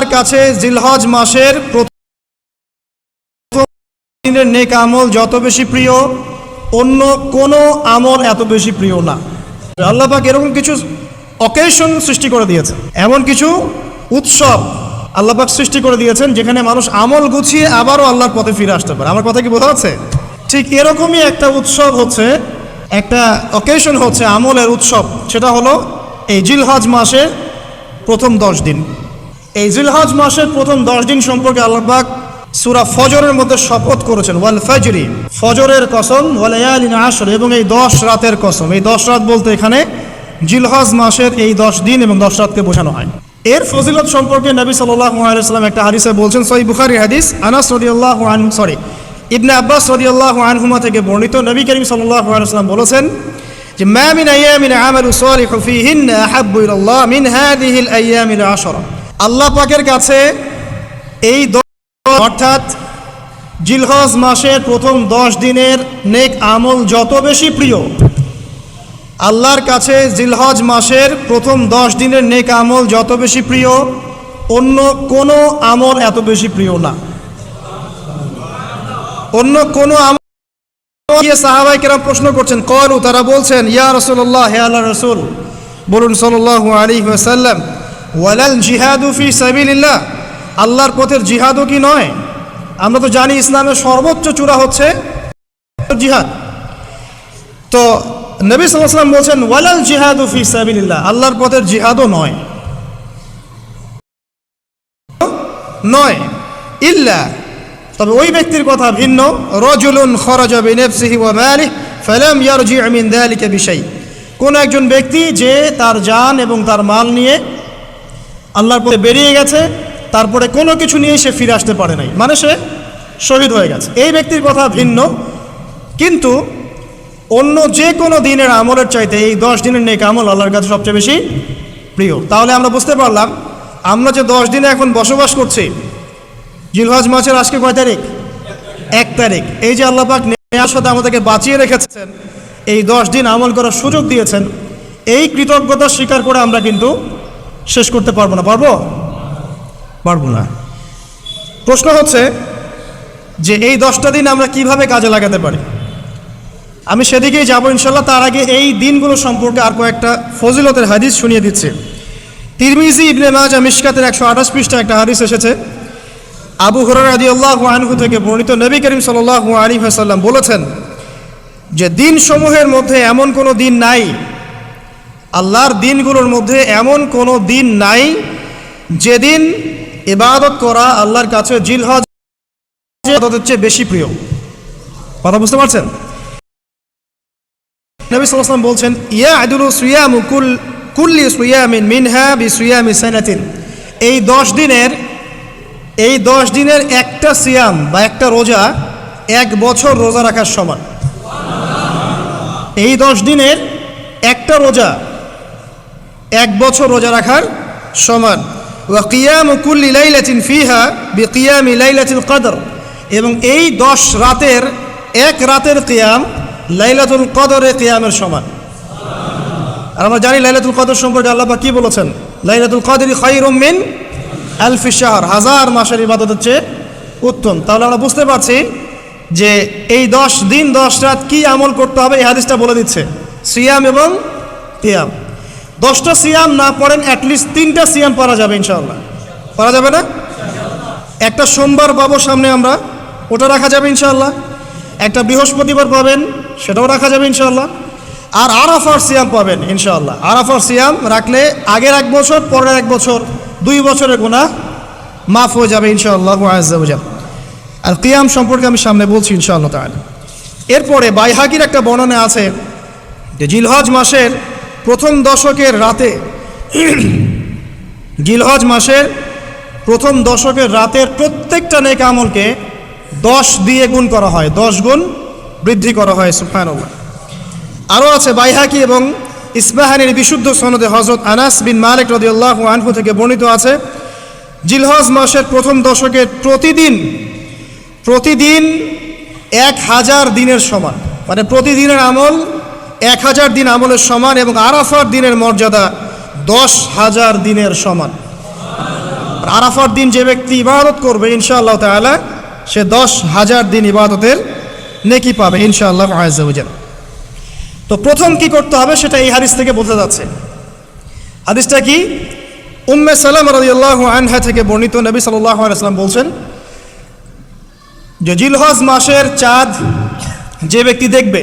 আল্লাহর কাছে জিলহজ মাসের প্রথম দিনের নেক আমল যত বেশি প্রিয়, অন্য কোনো আমল এত বেশি প্রিয় না। আল্লাহ পাক এরকম কিছু অকেশন সৃষ্টি করে দিয়েছে এমন কিছু উৎসব আল্লাহ পাক সৃষ্টি করে দিয়েছেন যেখানে মানুষ আমল গুছিয়ে আবারও আল্লাহর পথে ফিরে আসতে পারে। আমার কথা কি বোঝা যাচ্ছে? ঠিক এরকমই একটা উৎসব হচ্ছে, একটা অকেশন হচ্ছে আমলের উৎসব, সেটা হলো এই জিলহজ মাসের প্রথম দশ দিন। এই জিলহজ মাসের প্রথম দশ দিন সম্পর্কে আল্লাহবাক সুরা ফজরের মধ্যে শপথ করেছেন, ওয়াল ফজরি, ফজরের কসম ওয়ালায়ালিন আসর এবং এই দশ রাতের কসম। এই দশ রাত বলতে এখানে জিলহজ মাসের এই দশ দিন এবং দশ রাতকে বোঝানো হয়। এর ফজিলত সম্পর্কে নবী আলাইসাল্লাম একটা হাদিসে বলছেন সই বুখারি হাদিস, আনাস রদিয়াল্লাহ আন সরি ইবনে আব্বাস রদিয়াল্লাহ আনহুমা থেকে বর্ণিত নবী করিম সাল্লাহ বলেছেন যে, মা মিন আইয়ামিন আমালু সালিহু ফীহিন্না আহাব্বু ইলাল্লাহ মিন হাযিহিল আইয়ামিল আশরা। আল্লাহ পাকের কাছে এই অর্থাৎ জিলহজ মাসের প্রথম দশ দিনের নেক আমল যত বেশি প্রিয়, আল্লাহর কাছে জিলহজ মাসের প্রথম দশ দিনের নেক আমল যত বেশি প্রিয়, অন্য কোনো আমল এত বেশি প্রিয় না। অন্য কোনো আমল সাহাবাই কেরাম প্রশ্ন করছেন, কলু, তারা বলছেন, ইয়া রসুল্লাহ হে আল্লাহ রসুল, বলুন সাল্লাহ আলী ওয়াসাল্লাম ওয়ালাল জিহাদু ফি সাবিলিল্লাহ। আল্লাহর পথের জিহাদও কি নয়? আমরা তো জানি ইসলামের সর্বোচ্চ চূড়া হচ্ছে জিহাদ। তো নবী সাল্লাম বলছেন, ওয়ালাল জিহাদু ফি সাবিলিল্লাহ। আল্লাহর পথের জিহাদও নয়। নয়। ইল্লা। তবে ওই ব্যক্তির কথা ভিন্ন। রজুলুন খরজ বিনফসিহি ওয়া মালিহি ফালাম ইয়ারজি মিন যালিকা বিশাই। কোন একজন ব্যক্তি যে তার জান এবং তার মাল নিয়ে আল্লাহর পথে বেরিয়ে গেছে, তারপরে কোনো কিছু নিয়ে সে ফিরে আসতে পারে নাই। মানে সে শহীদ হয়ে গেছে। এই ব্যক্তির কথা ভিন্ন। কিন্তু অন্য যে কোনো দিনের আমলের চাইতে এই দশ দিনের নেক আমল আল্লাহর কাছে সবচেয়ে বেশি প্রিয়। তাহলে আমরা বুঝতে পারলাম, আমরা যে দশ দিনে এখন বসবাস করছি, জিলহজ মাসের আজকে কয় তারিখ? এক তারিখ। এই যে আল্লাপাক নেওয়ার সাথে আমাদেরকে বাঁচিয়ে রেখেছেন, এই দশ দিন আমল করার সুযোগ দিয়েছেন, এই কৃতজ্ঞতা স্বীকার করে আমরা কিন্তু শেষ করতে পারব না, পারব? পারব না। প্রশ্ন হচ্ছে যে এই দশটা দিন আমরা কীভাবে কাজে লাগাতে পারি? আমি সেদিকেই যাব ইনশাল্লাহ, তার আগে এই দিনগুলো সম্পর্কে আর কয়েকটা ফজিলতের হাদিস শুনিয়ে দিচ্ছে। তিরমিজি ইবনে মাজা মিশকাতের একশো আঠাশ পৃষ্ঠা একটা হাদিস এসেছে। আবু হরার আদি আল্লাহ আনহু থেকে বর্ণিত নবী করিম সাল্লাহ আলী হাসাল্লাম বলেছেন যে দিন সমূহের মধ্যে এমন কোনো দিন নাই আল্লাহর দিনগুলোর মধ্যে এমন কোনো দিন নাই যেদিন ইবাদত করা আল্লাহর কাছে জিলহজ ইবাদতের চেয়ে বেশি প্রিয়। কথা বুঝতে পারছেন? নবী সাল্লাম বলছেন ইয়া আদুল সুয়ামু কুল, কুল্লি সুয়ামিন মিনহা বি সুয়ামি সানাতিন। এই দশ দিনের, এই দশ দিনের একটা সিয়াম বা একটা রোজা এক বছর রোজা রাখার সমান। এই দশ দিনের একটা রোজা এক বছর রোজা রাখার সমান। ওয়া কিয়াম কুল্লি লাইলাতিন ফিহা বি কিয়ামি লাইলাতিল কদর। এবং এই দশ রাতের এক রাতের কিয়াম লাইলাতুল কদরে কিয়ামের সমান। আর আমরা জানি লাইলাতুল কদর সম্পর্কে আল্লাহ কি বলেছেন? লাইলাতুল কদরি খায়রুম মিন আলফি শাহর। হাজার মাসের ইবাদত হচ্ছে উত্তম। তাহলে আমরা বুঝতে পারছি যে এই দশ দিন, দশ রাত কি আমল করতে হবে, এই হাদিসটা বলে দিচ্ছে। সিয়াম এবং কিয়াম। দশটা সিয়াম না পড়েন অ্যাটলিস্ট তিনটা সিয়াম পড়া যাবে ইনশাল্লাহ পড়া যাবে না? একটা সোমবার পাবো সামনে আমরা, ওটা রাখা যাবে ইনশাল্লাহ একটা বৃহস্পতিবার পাবেন, সেটাও রাখা যাবে ইনশাল্লাহ আর আরাফার সিয়াম পাবেন ইনশাল্লাহ আরাফার সিয়াম রাখলে আগের এক বছর, পরের এক বছর, দুই বছরের গুণা মাফ হয়ে যাবে ইনশাআল্লাহ আর কিয়াম সম্পর্কে আমি সামনে বলছি ইনশাআল্লাহ তাহলে এরপরে বাইহাকির একটা বর্ণনা আছে যে জিলহজ মাসের প্রথম দশকের রাতে, গিলহজ মাসের প্রথম দশকের রাতের প্রত্যেকটা নেক আমলকে দশ দিয়ে গুণ করা হয়, দশ গুণ বৃদ্ধি করা হয় সুফানুল্লাহ আরও আছে বাইহাকি এবং ইসবাহানির বিশুদ্ধ সনদে হজরত আনাস বিন মালিক রদিউল্লাহ আনহু থেকে বর্ণিত আছে জিলহজ মাসের প্রথম দশকের প্রতিদিন প্রতিদিন এক হাজার দিনের সমান। মানে প্রতিদিনের আমল এক হাজার দিন আমলের সমান এবং আরাফার দিনের মর্যাদা দশ হাজার দিনের সমান। আরাফার দিন যে ব্যক্তি ইবাদত করবে, ইনশাআল্লাহ তাআলা, সে দশ হাজার দিন ইবাদতের নেকি পাবে, ইনশাআল্লাহ আয়াজ্জাউজাল তো প্রথম কি করতে হবে সেটা এই হাদিস থেকে বোঝা যাচ্ছে। হাদিসটা কি? উম্মে সালাম রাদিয়াল্লাহু আনহা থেকে বর্ণিত নবী সাল্লাল্লাহু আলাইহি ওয়াসাল্লাম বলছেন, যে জিলহজ মাসের চাঁদ যে ব্যক্তি দেখবে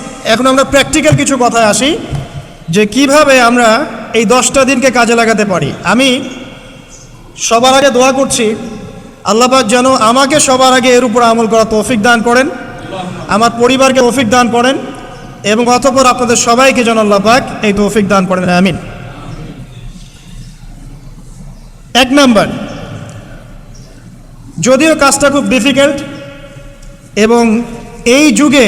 এখন আমরা প্র্যাকটিক্যাল কিছু কথায় আসি যে কীভাবে আমরা এই দশটা দিনকে কাজে লাগাতে পারি। আমি সবার আগে দোয়া করছি আল্লাপাক যেন আমাকে সবার আগে এর উপর আমল করা তৌফিক দান করেন, আমার পরিবারকে তৌফিক দান করেন এবং অতপর আপনাদের সবাইকে যেন আল্লাপাক এই তৌফিক দান করেন, আমিন। এক নাম্বার, যদিও কাজটা খুব ডিফিকাল্ট এবং এই যুগে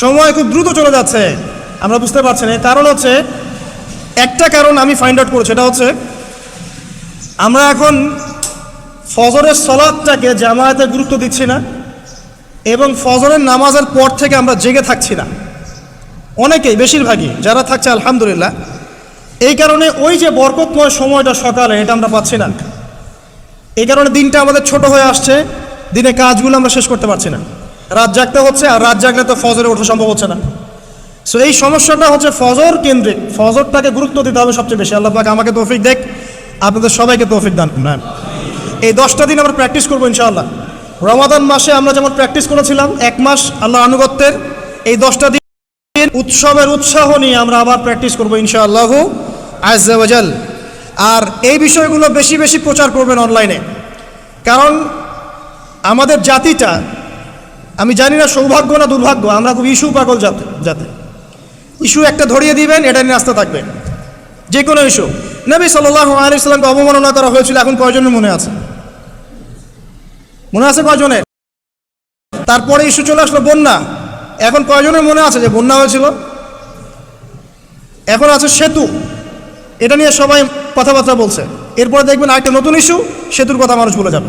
সময় খুব দ্রুত চলে যাচ্ছে। আমরা বুঝতে পারছি না। কারণ হচ্ছে, একটা কারণ আমি ফাইন্ড আউট করেছি এটা হচ্ছে, আমরা এখন ফজরের সলাদটাকে জামায়াতে গুরুত্ব দিচ্ছি না এবং ফজরের নামাজের পর থেকে আমরা জেগে থাকছি না। অনেকেই, বেশিরভাগই, যারা থাকছে, আলহামদুলিল্লাহ, এই কারণে ওই যে বরকতময় সময়টা সকালে, এটা আমরা পাচ্ছি না। এই কারণে দিনটা আমাদের ছোট হয়ে আসছে দিনে কাজগুলো আমরা শেষ করতে পারছি না। রাত জাগতে হচ্ছে আর রাত জাগলে তো ফজরে ওঠা সম্ভব হচ্ছে না। সো এই সমস্যাটা হচ্ছে ফজর কেন্দ্রিক। ফজরটাকে গুরুত্ব দিতে হবে সবচেয়ে বেশি। আল্লাহ পাক আমাকে তৌফিক দেখ, আপনাদের সবাইকে তৌফিক দান করুন। হ্যাঁ। এই দশটা দিন আমরা প্র্যাকটিস করব ইনশাআল্লাহ। রমাদান মাসে আমরা যেমন প্র্যাকটিস করেছিলাম, এক মাস আল্লাহ আনুগত্যের, এই দশটা দিন উৎসবের উৎসাহ নিয়ে আমরা আবার প্র্যাকটিস করব ইনশাআল্লাহ আজাল আর এই বিষয়গুলো বেশি বেশি প্রচার করবেন অনলাইনে কারণ আমাদের জাতিটা আমি জানি না সৌভাগ্য না দুর্ভাগ্য, আমরা খুব ইস্যু পাগল যাতে যাতে ইস্যু একটা ধরিয়ে দিবেন, এটা নিয়ে আসতে থাকবেন যে কোনো ইস্যু। নবী সাল্লাহ আলী সাল্লামকে অবমাননা করা হয়েছিল এখন কয়জনের মনে আছে? মনে আছে কয়জনের? তারপরে ইস্যু চলে আসলো বন্যা। এখন কয়জনের মনে আছে যে বন্যা হয়েছিল? এখন আছে সেতু। এটা নিয়ে সবাই কথাবার্তা বলছে। এরপরে দেখবেন আরেকটা নতুন ইস্যু, সেতুর কথা মানুষ বলে যাবে।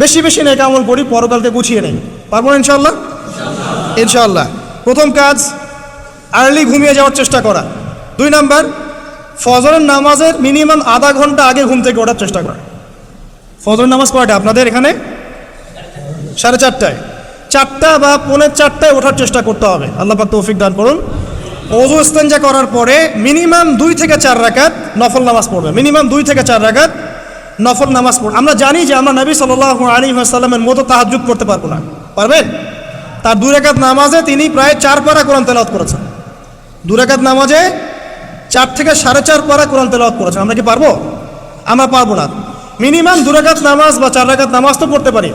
বেশি বেশি নেক আমল করি পরকালকে গুছিয়ে নেই। পারব না ইনশাল্লাহ ইনশাল্লাহ প্রথম কাজ আর্লি ঘুমিয়ে যাওয়ার চেষ্টা করা। দুই নাম্বার ফজরের নামাজের মিনিমাম আধা ঘণ্টা আগে ঘুম থেকে ওঠার চেষ্টা করা। ফজর নামাজ কয়টা আপনাদের এখানে? সাড়ে চারটায়। চারটা বা পৌনের চারটায় ওঠার চেষ্টা করতে হবে। আল্লাহ পাক তৌফিক দান করুন। অজু ইস্তেঞ্জা করার পরে মিনিমাম দুই থেকে চার রাকাত নফল নামাজ পড়বে। মিনিমাম দুই থেকে চার রাকাত নফল নামাজ পড়বে আমরা জানি যে আমরা নবী সাল আলী সাল্লামের মতো তাহাজুদ করতে পারব না। পারবেন? তার দুই রাকাত নামাজে তিনি প্রায় চার পারা কোরআন তেলাওয়াত করেছেন। দু রাকাত নামাজে চার থেকে সাড়ে চার পারা কোরআন তেলাওয়াত করেছেন। আমরা কি পারব? আমরা পারব না। মিনিমাম দু রাকাত নামাজ বা চার রাকাত নামাজ তো পড়তে পারি।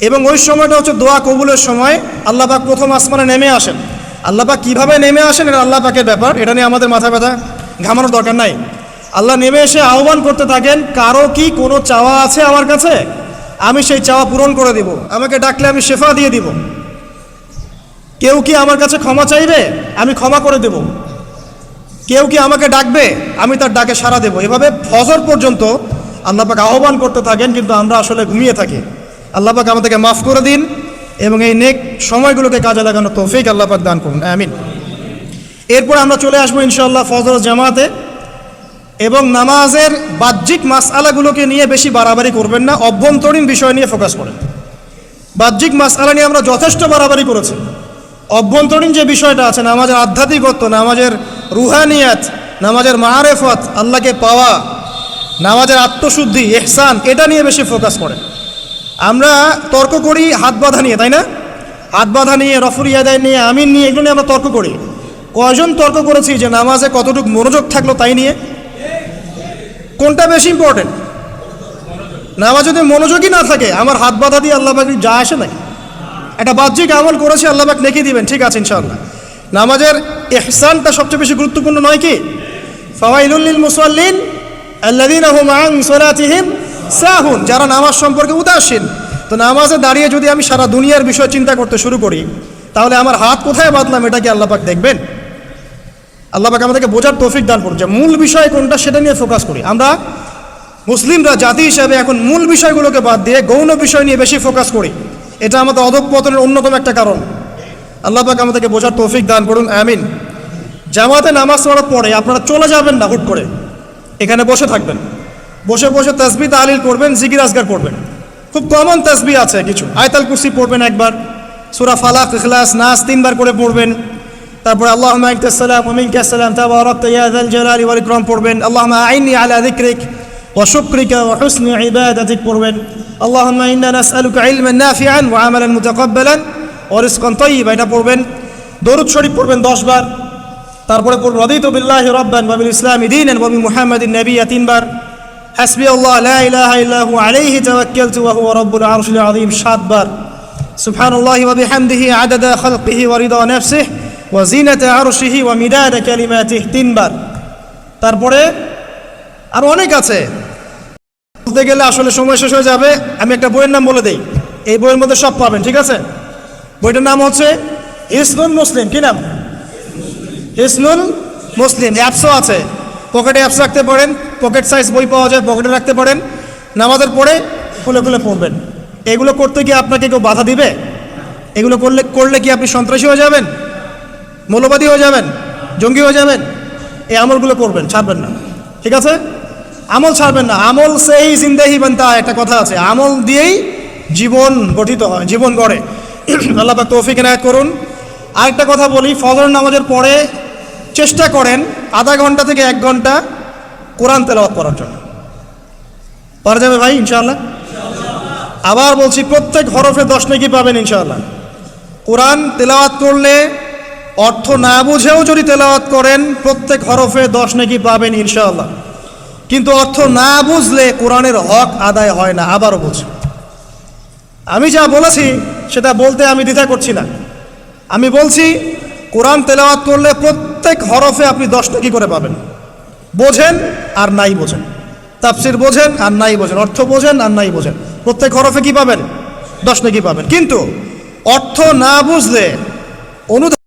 এবং ওই সময়টা হচ্ছে দোয়া কবুলের সময়। আল্লাহ পাক প্রথম আসমানে নেমে আসেন। আল্লাহ পাক কীভাবে নেমে আসেন? এটা আল্লাহ পাকের ব্যাপার। এটা নিয়ে আমাদের মাথা ব্যথা ঘামানোর দরকার নাই। আল্লাহ নেমে এসে আহ্বান করতে থাকেন, কারও কি কোনো চাওয়া আছে আমার কাছে? আমি সেই চাওয়া পূরণ করে দিব। আমাকে ডাকলে আমি শেফা দিয়ে দিব। কেউ কি আমার কাছে ক্ষমা চাইবে? আমি ক্ষমা করে দেব। কেউ কি আমাকে ডাকবে? আমি তার ডাকে সাড়া দেব। এভাবে ফজর পর্যন্ত আল্লাহ পাক আহ্বান করতে থাকেন, কিন্তু আমরা আসলে ঘুমিয়ে থাকি। আল্লাহ পাক আমাদেরকে মাফ করে দিন এবং এই নেক সময়গুলোকে কাজে লাগানো তৌফিক আল্লাহ পাক দান করুন। আমিন। এরপর আমরা চলে আসব ইনশাআল্লাহ ফজর জামাতে। এবং নামাজের বাহ্যিক মাসআলাগুলোকে নিয়ে বেশি বাড়াবাড়ি করবেন না, অভ্যন্তরীণ বিষয় নিয়ে ফোকাস করেন। বাহ্যিক মাসআলা নিয়ে আমরা যথেষ্ট বাড়াবাড়ি করেছি। অভ্যন্তরীণ যে বিষয়টা আছে, নামাজের আধ্যাত্মিকত্ব, নামাজের রুহানিয়াত, নামাজের মাহারেফত আল্লাহকে পাওয়া, নামাজের আত্মশুদ্ধি এহসান এটা নিয়ে বেশি ফোকাস করেন। আমরা তর্ক করি হাত বাঁধা নিয়ে, তাই না? হাত বাঁধা নিয়ে, রফুর ইয়াদায় নিয়ে, আমিন নিয়ে, এগুলো নিয়ে আমরা তর্ক করি। কয়জন তর্ক করেছি যে নামাজে কতটুকু মনোযোগ থাকল তাই নিয়ে? কোনটা বেশি ইম্পর্টেন্ট নামাজ যদি মনোযোগই না থাকে, আমার হাত বাঁধা দিয়ে আল্লাহ পাক যা আসে নাকি একটা বাহ্যিক আমল করেছে, আল্লাহ পাক নেকি দিবেন, ঠিক আছে ইনশাআল্লাহ। নামাজের এহসানটা সবচেয়ে বেশি গুরুত্বপূর্ণ নয় কি? ফাওয়াইলুল মুসাল্লিন আল্লাযীনা হুম আন সালাতিহিম সাহুন, যারা নামাজ সম্পর্কে উদাসীন। তো নামাজে দাঁড়িয়ে যদি আমি সারা দুনিয়ার বিষয় চিন্তা করতে শুরু করি, তাহলে আমার হাত কোথায় বাঁধলাম, এটা কি আল্লাহ পাক দেখবেন? আল্লাহ পাক আমাদেরকে বোঝার তৌফিক দান করুন যে মূল বিষয় কোনটা সেটা নিয়ে ফোকাস করি। আমরা মুসলিমরা, জাতি হিসাবে এখন মূল বিষয়গুলোকে বাদ দিয়ে গৌণ বিষয় নিয়ে বেশি ফোকাস করি। এটা আমাদের অধঃপতনের অন্যতম একটা কারণ। আল্লাহ পাক আমাদেরকে বোঝার তৌফিক দান করুন, আমিন। জামাতে নামাজ পড়ার পরে আপনারা চলে যাবেন না হুট করে। এখানে বসে থাকবেন। বসে বসে তসবি তালিল করবেন, জিকির আজগার করবেন। খুব কমন তসবি আছে কিছু। আয়তাল কুসি পড়বেন একবার, সুরা ফালাক, ইখলাস, নাস তিনবার করে পড়বেন। تبر اللهم أنت السلام ومنك السلام. تباركت يا ذا الجلال والإكرام قربين اللهم أعني على ذكرك وشكرك وحسن عبادتك قربين اللهم إنا نسألك علما نافعا وعملا متقبلا ورزقا طيبا قربين درود شريف قربين داش بار. تبر رضيت بالله ربا وبالإسلام دينا وبمحمد النبي بار حسبي الله لا إله إلا هو عليه توكلت وهو رب العرش العظيم شاد سبحان الله وبحمده عدد خلقه ورضا نفسه ওয়া জিনাতা আরশিহি ওয়া মিদাদা কালিমাতিহি তিনবার। তারপরে আর অনেক আছে। বলতে গেলে আসলে সময় শেষ হয়ে যাবে। আমি একটা বইয়ের নাম বলে দেই। এই বইয়ের মধ্যে সব পাবেন, ঠিক আছে? বইটার নাম হচ্ছে হিসনুল মুসলিম। কি নাম? হিসনুল মুসলিম। অ্যাপসও আছে। পকেটে অ্যাপস রাখতে পারেন। পকেট সাইজ বই পাওয়া যায়, পকেটে রাখতে পারেন। নামাজের পরে খুলে খুলে পড়বেন। এগুলো করতে গিয়ে আপনাকে কেউ বাধা দিবে? এগুলো করলে করলে কি আপনি সন্ত্রাসী হয়ে যাবেন? মৌলবাদী হয়ে যাবেন, জঙ্গি হয়ে যাবেন, এই আমলগুলো করবেন, ছাড়বেন না। ঠিক আছে? আমল ছাড়বেন না। আমল সেই জিন্দাহি বানতা একটা কথা আছে, আমল দিয়েই জীবন গঠিত হয়, জীবন গড়ে। আল্লাহ পাক তৌফিক এনায়ত করুন। আরেকটা কথা বলি ফজর নামাজের পরে চেষ্টা করেন আধা ঘণ্টা থেকে এক ঘণ্টা কোরআন তেলাওয়াত করার জন্য। পারা যাবে ভাই, ইনশাআল্লাহ? আবার বলছি, প্রত্যেক হরফে দশ নাকি পাবেন, ইনশাআল্লাহ। কোরআন তেলাওয়াত করলে অর্থ না বুঝেও যদি তেলাওয়াত করেন, প্রত্যেক হরফে দশ নাকি পাবেন ইনশাআল্লাহ। কিন্তু অর্থ না বুঝলে কোরআনের হক আদায় হয় না, আবারও বলছি আমি যা বলেছি, সেটা বলতে আমি দ্বিধা করছি না। আমি বলছি, কোরআন তেলাওয়াত করলে প্রত্যেক হরফে আপনি দশ টাকি করে পাবেন। বোঝেন আর নাই বোঝেন। তাফসির বোঝেন আর নাই বোঝেন। অর্থ বোঝেন আর নাই বোঝেন। প্রত্যেক হরফে কি পাবেন? দশ নাকি পাবেন। কিন্তু অর্থ না বুঝলে অনুধান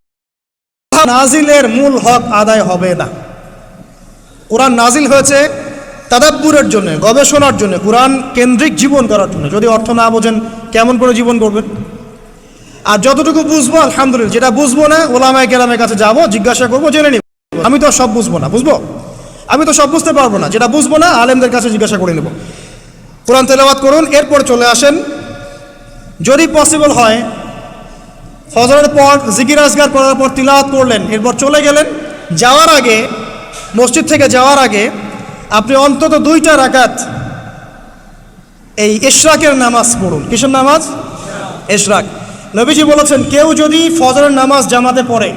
নাজিলের মূল হক আদায় হবে না। কোরআন নাজিল হয়েছে তাদাব্বুরের জন্য, গবেষণার জন্য, কোরআন কেন্দ্রিক জীবন করার জন্য। যদি অর্থ না বোঝেন, কেমন করে জীবন করবেন আর যতটুকু বুঝব, আলহামদুলিল্লাহ। যেটা বুঝব না, ওলামায় কেরামের কাছে যাব, জিজ্ঞাসা করব, জেনে নিব। আমি তো সব বুঝব না, বুঝব? আমি তো সব বুঝতে পারব না। যেটা বুঝব না, আলেমদের কাছে জিজ্ঞাসা করে নেব। কোরআন তেলাওয়াত করুন, এরপর চলে আসেন। যদি পসিবল হয় ফজরের পর জিকির আজগার করার পর তিলাওয়াত করলেন। এরপর চলে গেলেন। যাওয়ার আগে, মসজিদ থেকে যাওয়ার আগে আপনি অন্তত দুইটা রাকাত এই ইশরাকের নামাজ পড়ুন। কিসের নামাজ? ইশরাক নবীজি বলেছেন, কেউ যদি ফজরের নামাজ জামাতে পড়ে,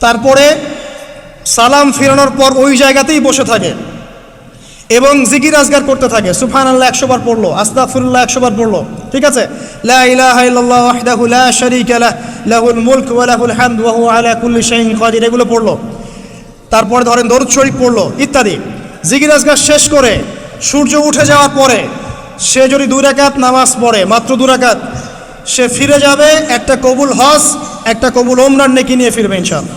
তারপরে সালাম ফিরানোর পর ওই জায়গাতেই বসে থাকে। এবং জিকির আজগার করতে থাকে। সুফান আল্লাহ একশো বার পড়ল আস্তাফুল্লাহ একশো বার পড়ল ঠিক আছে এগুলো পড়ল। তারপরে ধরেন দরুদ শরীফ পড়ল, ইত্যাদি। জিকির আজগার শেষ করে সূর্য উঠে যাওয়ার পরে সে যদি দুই রাকাত নামাজ পড়ে, মাত্র দু রাকাত, সে ফিরে যাবে, একটা কবুল হজ, একটা কবুল ওমরান নেকি নিয়ে ফিরবে ইনশাআল্লাহ।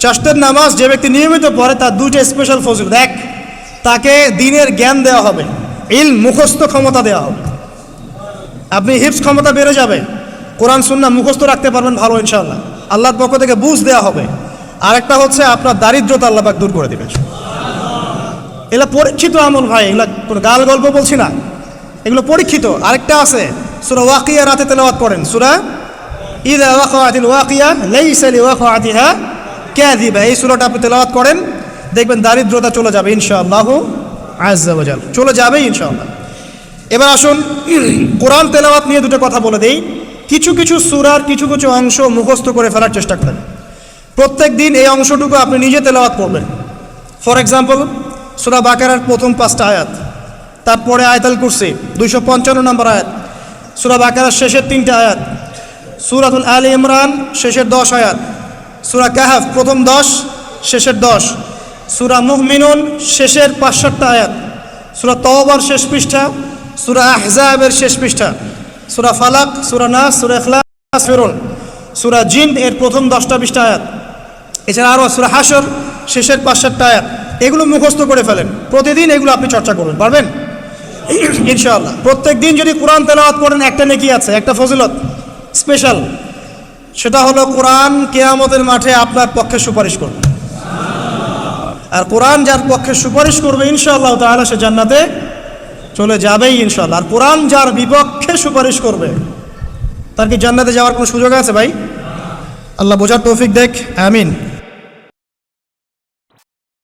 চাষটের নামাজ যে ব্যক্তি নিয়মিত পড়ে, তার দুইটা স্পেশাল ফজিলত। এক, তাকে দিনের জ্ঞান দেওয়া হবে ইল মুখস্থ ক্ষমতা দেওয়া হবে। আপনি হিপস ক্ষমতা বেড়ে যাবে, কোরআন সুন্না মুখস্থ রাখতে পারবেন ভালো, ইনশাআল্লাহ। আল্লাহর পক্ষ থেকে বুঝ দেওয়া হবে। আরেকটা হচ্ছে আপনার দারিদ্রতা আল্লাহ পাক দূর করে দেবে এগুলো পরীক্ষিত আমল ভাই, এগুলো কোনো গাল গল্প বলছি না। এগুলো পরীক্ষিত। আরেকটা আছে, সুরা ওয়াকিয়া রাতে তেলাওয়াত করেন। সুরা ইদা ওয়াকিয়া লাইসা লিওয়াকাতিহা কাযিবা। এই সূরাটা আপনি তেলাওয়াত করেন, দেখবেন দারিদ্রতা চলে যাবে ইনশাআল্লাহ ওয়াজাল চলে যাবে ইনশাআল্লাহ। এবার আসুন, কোরআন তেলাওয়াত নিয়ে দুটো কথা বলে দেই। কিছু কিছু সুরার কিছু কিছু অংশ মুখস্থ করে ফেলার চেষ্টা করেন। প্রত্যেক দিন এই অংশটুকু আপনি নিজে তেলাওয়াত করবেন। ফর এক্সাম্পল, সুরা বাকারার প্রথম পাঁচটা আয়াত, তারপরে আয়তাল কুরসি, দুইশো পঞ্চান্ন নম্বর আয়াত, সুরা বাকারার শেষের তিনটা আয়াত, সুরাতুল আলী ইমরান শেষের দশ আয়াত সুরা কাহাফ, প্রথম দশ, শেষের দশ। সুরা মুহমিনুন, শেষের পাঁচ সাতটা আয়াত। সুরা তওবার শেষ পৃষ্ঠা, সুরা আহজাবের শেষ পৃষ্ঠা। সুরা ফালাক, সুরা নাস, সুরা ইখলাস ফেরুন সুরা জিন, এর প্রথম দশটা বিশটা আয়াত। এছাড়া আরও সুরা হাসর শেষের পাঁচ সাতটা আয়াত। এগুলো মুখস্থ করে ফেলেন। প্রতিদিন এগুলো আপনি চর্চা করবেন পারবেন? ইনশাআল্লাহ। প্রত্যেক দিন যদি কোরআন তেলাওয়াত করেন, একটা নেকি আছে, একটা ফজিলত। স্পেশাল। সেটা হলো কোরআন কেয়ামতের মাঠে আপনার পক্ষে সুপারিশ করবে। আর কোরআন যার পক্ষে সুপারিশ করবে, ইনশাআল্লাহ তাহলে সে জান্নাতে চলে যাবেই ইনশাআল্লাহ। আর কোরআন যার বিপক্ষে সুপারিশ করবে, তার কি জান্নাতে যাওয়ার কোনো সুযোগ আছে ভাই? আল্লাহ বোঝার তৌফিক দেখ, আমিন।